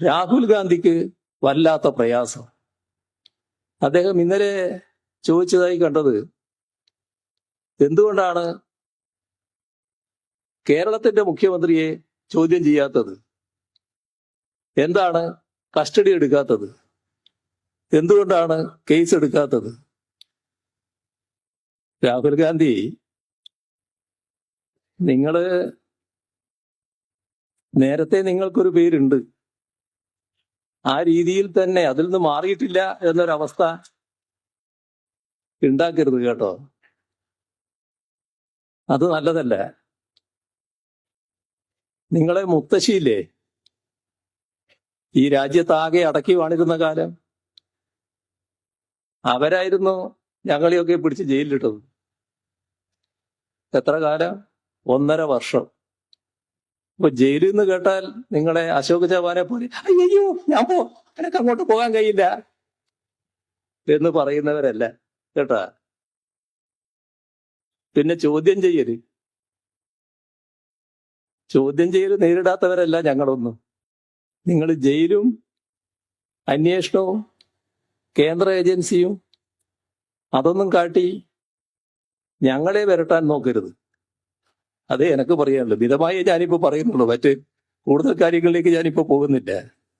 രാഹുൽ ഗാന്ധിക്ക് വല്ലാത്ത പ്രയാസം. അദ്ദേഹം ഇന്നലെ ചോദിച്ചതായി കണ്ടത് എന്തുകൊണ്ടാണ് കേരളത്തിന്റെ മുഖ്യമന്ത്രിയെ ചോദ്യം ചെയ്യാത്തത്? എന്താണ് കസ്റ്റഡി എടുക്കാത്തത്? എന്തുകൊണ്ടാണ് കേസ് എടുക്കാത്തത്? രാഹുൽ ഗാന്ധി നിങ്ങൾ നേരത്തെ നിങ്ങൾക്കൊരു പേരുണ്ട്. ആ രീതിയിൽ തന്നെ അതിൽ നിന്ന് മാറിയിട്ടില്ല എന്നൊരവസ്ഥ ഉണ്ടാക്കരുത് കേട്ടോ. അത് നല്ലതല്ല. നിങ്ങളെ മുത്തശ്ശിയില്ലേ? ഈ രാജ്യത്താകെ അടക്കി വാണിരുന്ന കാലം. അവരായിരുന്നു ഞങ്ങളെയൊക്കെ പിടിച്ച് ജയിലിലിട്ടത്. എത്ര കാലം? ഒന്നര വർഷം. ഇപ്പൊ ജയിലിൽ നിന്ന് കേട്ടാൽ നിങ്ങളെ അശോക് ചവാനെ പോലെ അയ്യോ ഞാൻ പോ എനക്ക് അങ്ങോട്ട് പോകാൻ കഴിയില്ല എന്ന് പറയുന്നവരല്ല കേട്ടാ? പിന്നെ ചോദ്യം ചെയ്യൽ. ചോദ്യം ചെയ്യൽ നേരിടാത്തവരല്ല ഞങ്ങളൊന്നും. നിങ്ങൾ ജയിലും അന്വേഷണവും കേന്ദ്ര ഏജൻസിയും അതൊന്നും കാട്ടി ഞങ്ങളെ വരട്ടാൻ നോക്കരുത്. അതേ എനക്ക് പറയാനുള്ളൂ മിതമായേ ഞാനിപ്പോ പറയുന്നുള്ളൂ. മറ്റ് കൂടുതൽ കാര്യങ്ങളിലേക്ക് ഞാനിപ്പോ പോകുന്നില്ല.